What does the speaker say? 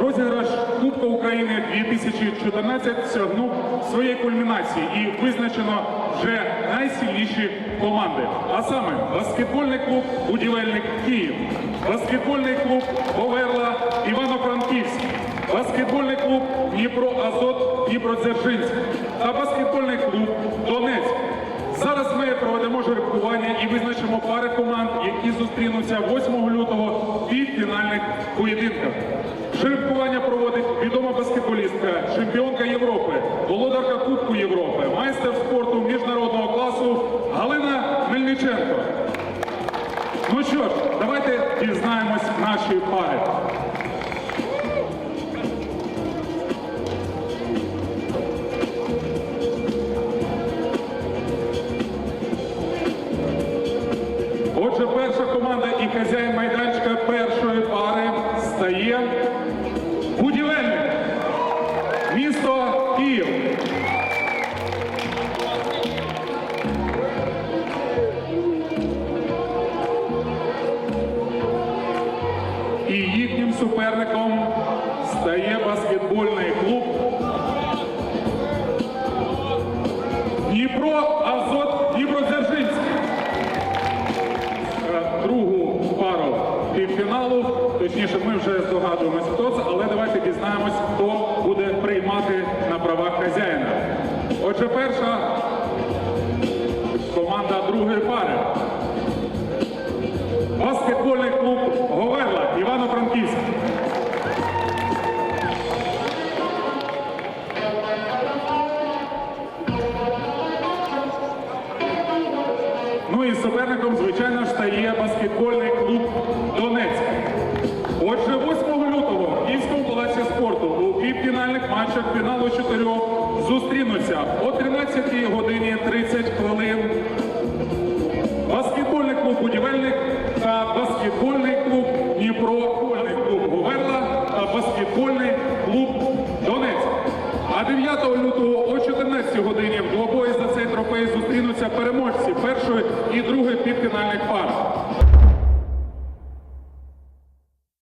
Розіграш Кубка України 2014 сягнув своєї кульмінації і визначено вже найсильніші команди. А саме баскетбольний клуб Будівельник Київ, баскетбольний клуб Оверла Івано-Франківськ, баскетбольний клуб Дніпро Азот Дніпродзержинськ та баскетбольний клуб Донецьк. Зараз ми проведемо жеребкування і визначимо пари які зустрінуться 8 лютого в півфінальних поєдинках. Жеребкування проводить відома баскетболістка, чемпіонка Європи, володарка Кубку Європи, майстер спорту міжнародного класу Галина Мельниченко. Ну що ж, давайте дізнаємось наші пари. Отже, перша команда і хазяїн майданчика першої пари стає будівельник. Місто Київ. І їхнім суперником стає баскетбольний клуб півфіналу. Точніше, ми вже здогадуємось, хто це, але давайте дізнаємось, хто буде приймати на правах хазяїна. Отже, перша команда другої пари. Баскетбольний клуб Говерла Івано-Франківськ. Ну і суперником, звичайно ж, стає баскетбольний клуб чотирьох зустрінуться о 13 годині 30 хвилин. Баскетбольний клуб Будівельник та баскетбольний клуб Дніпро, футбольний клуб Говерла та баскетбольний клуб Донецьк. А 9 лютого о 14 годині в двобої за цей трофей зустрінуться переможці першої і другої півфінальних пар.